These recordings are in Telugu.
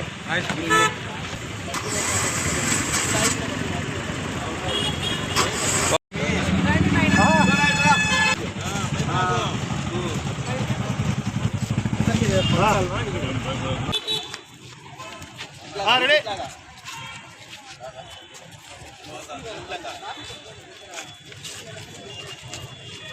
Ah, ready? Ah, ready?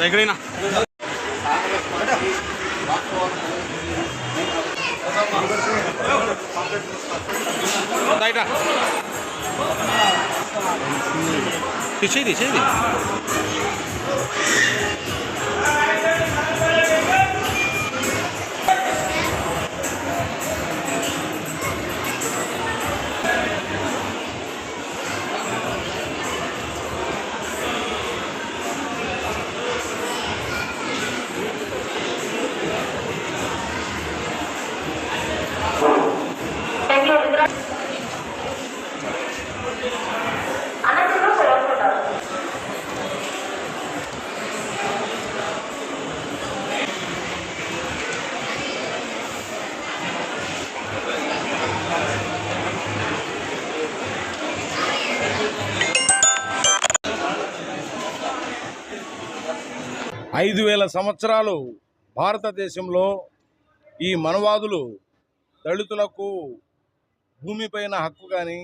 ఎక్కడైనా? బయట తీసేది తీసేది ఐదు వేల సంవత్సరాలు భారతదేశంలో ఈ మనవాదులు దళితులకు భూమిపైన హక్కు కానీ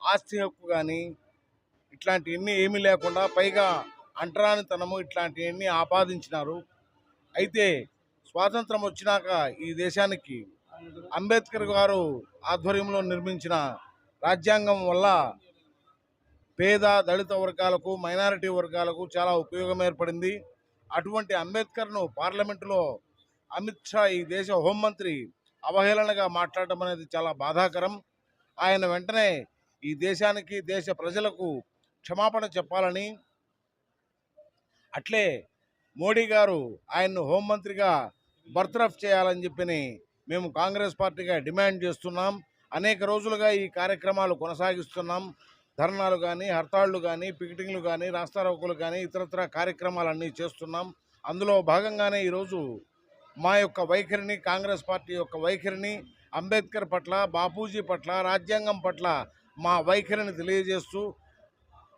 ఆస్తి హక్కు కానీ ఇట్లాంటివన్నీ ఏమీ లేకుండా పైగా అంటరానితనము ఇట్లాంటివన్నీ ఆపాదించినారు. అయితే స్వాతంత్రం వచ్చినాక ఈ దేశానికి అంబేద్కర్ గారు ఆధ్వర్యంలో నిర్మించిన రాజ్యాంగం వల్ల పేద దళిత వర్గాలకు మైనారిటీ వర్గాలకు చాలా ఉపయోగం ఏర్పడింది. అటువంటి అంబేద్కర్ను పార్లమెంటులో అమిత్ షా ఈ దేశ హోంమంత్రి అవహేళనగా మాట్లాడడం అనేది చాలా బాధాకరం. ఆయన వెంటనే ఈ దేశానికి దేశ ప్రజలకు క్షమాపణ చెప్పాలని అట్లే మోడీ గారు ఆయన్ను హోంమంత్రిగా బర్తరఫ్ చేయాలని చెప్పని మేము కాంగ్రెస్ పార్టీగా డిమాండ్ చేస్తున్నాం. అనేక రోజులుగా ఈ కార్యక్రమాలు కొనసాగిస్తున్నాం. ధర్నాలు కానీ హర్తాళ్ళు కానీ పికెటింగ్లు కానీ రాస్తారోకులు కానీ ఇతరత్ర కార్యక్రమాలన్నీ చేస్తున్నాం. అందులో భాగంగానే ఈరోజు మా యొక్క వైఖరిని కాంగ్రెస్ పార్టీ యొక్క వైఖరిని అంబేద్కర్ పట్ల బాపూజీ పట్ల రాజ్యాంగం పట్ల మా వైఖరిని తెలియజేస్తూ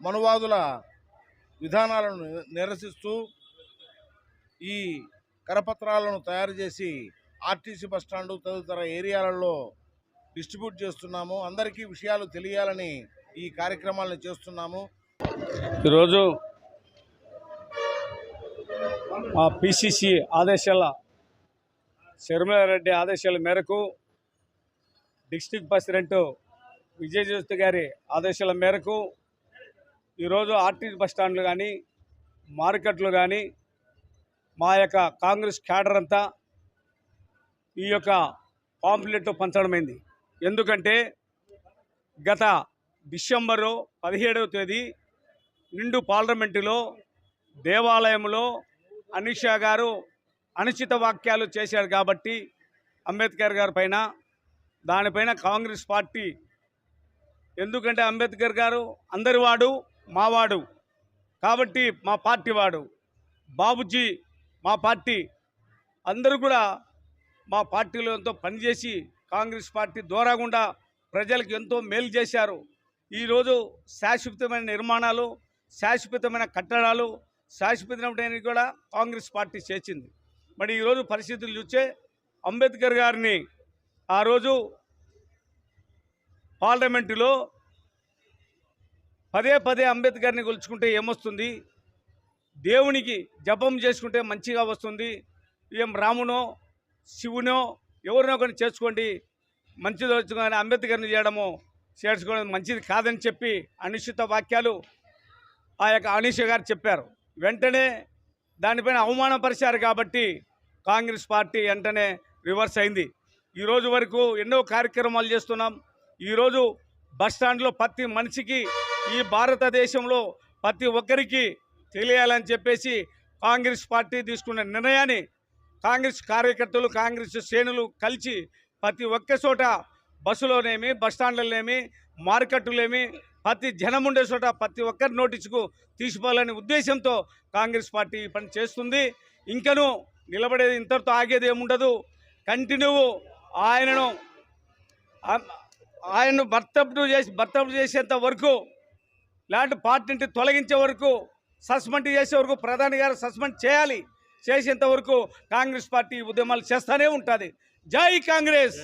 మనువాదుల విధానాలను నిరసిస్తూ ఈ కరపత్రాలను తయారు చేసి ఆర్టీసీ బస్టాండు తదితర ఏరియాలలో డిస్ట్రిబ్యూట్ చేస్తున్నాము. అందరికీ విషయాలు తెలియాలని ఈ కార్యక్రమాలను చేస్తున్నాము. ఈరోజు మా పిసిసి ఆదేశాల శర్మిలారెడ్డి ఆదేశాల మేరకు డిస్టిక్ ప్రెసిడెంట్ విజయజ్యోతి గారి ఆదేశాల మేరకు ఈరోజు ఆర్టీసీ బస్ స్టాండ్లు కానీ మార్కెట్లు కానీ మా యొక్క కాంగ్రెస్ క్యాడర్ అంతా ఈ యొక్క పాంప్లెట్ పంచడమైంది. ఎందుకంటే గత డిసెంబరు పదిహేడవ తేదీ నిండు పార్లమెంటులో దేవాలయంలో అమిత్ షా గారు అనుచిత వాక్యాలు చేశాడు కాబట్టి అంబేద్కర్ గారి పైన దానిపైన కాంగ్రెస్ పార్టీ. ఎందుకంటే అంబేద్కర్ గారు అందరి వాడు మావాడు కాబట్టి మా పార్టీ వాడు. బాబుజీ మా పార్టీ. అందరూ కూడా మా పార్టీలో ఎంతో పనిచేసి కాంగ్రెస్ పార్టీ దూరకుండా ప్రజలకు ఎంతో మేలు చేశారు. ఈరోజు శాశ్వతమైన నిర్మాణాలు శాశ్వతమైన కట్టడాలు శాశ్వతమైన కూడా కాంగ్రెస్ పార్టీ చేసింది. మరి ఈరోజు పరిస్థితులు చూస్తే అంబేద్కర్ గారిని ఆ రోజు పార్లమెంటులో పదే పదే అంబేద్కర్ని కొలుచుకుంటే ఏమొస్తుంది? దేవునికి జపం చేసుకుంటే మంచిగా వస్తుంది. ఏం రామునో శివునో ఎవరినో ఒకరిని చేసుకోండి. మంచిది వచ్చుకొని అంబేద్కర్ని చేయడము చేర్చుకోవడం మంచిది కాదని చెప్పి అనిశ్చిత వాక్యాలు ఆ యొక్క అనీష గారు చెప్పారు. వెంటనే దానిపైన అవమానపరిచారు కాబట్టి కాంగ్రెస్ పార్టీ వెంటనే రివర్స్ అయింది. ఈరోజు వరకు ఎన్నో కార్యక్రమాలు చేస్తున్నాం. ఈరోజు బస్ స్టాండ్లో ప్రతి మనిషికి ఈ భారతదేశంలో ప్రతి ఒక్కరికి తెలియాలని చెప్పేసి కాంగ్రెస్ పార్టీ తీసుకున్న నిర్ణయాన్ని కాంగ్రెస్ కార్యకర్తలు కాంగ్రెస్ శ్రేణులు కలిసి ప్రతి ఒక్క చోట బస్సులోనేమి బస్టాండ్లలోనేమి మార్కెట్లేమి ప్రతి జనం ఉండే చోట ప్రతి ఒక్కరి నోటీసుకు తీసుకోవాలనే ఉద్దేశంతో కాంగ్రెస్ పార్టీ ఈ పని చేస్తుంది. ఇంకను నిలబడేది ఇంతటితో ఆగేది ఏముండదు. కంటిన్యూ ఆయనను ఆయన్ను బర్తప్టు చేసి బర్తప్టు చేసేంత వరకు ఇలాంటి పార్టీ నుండి తొలగించే వరకు సస్పెండ్ చేసే వరకు ప్రధాని గారు సస్పెండ్ చేయాలి చేసేంత వరకు కాంగ్రెస్ పార్టీ ఉద్యమాలు చేస్తూనే ఉంటుంది. జై కాంగ్రెస్!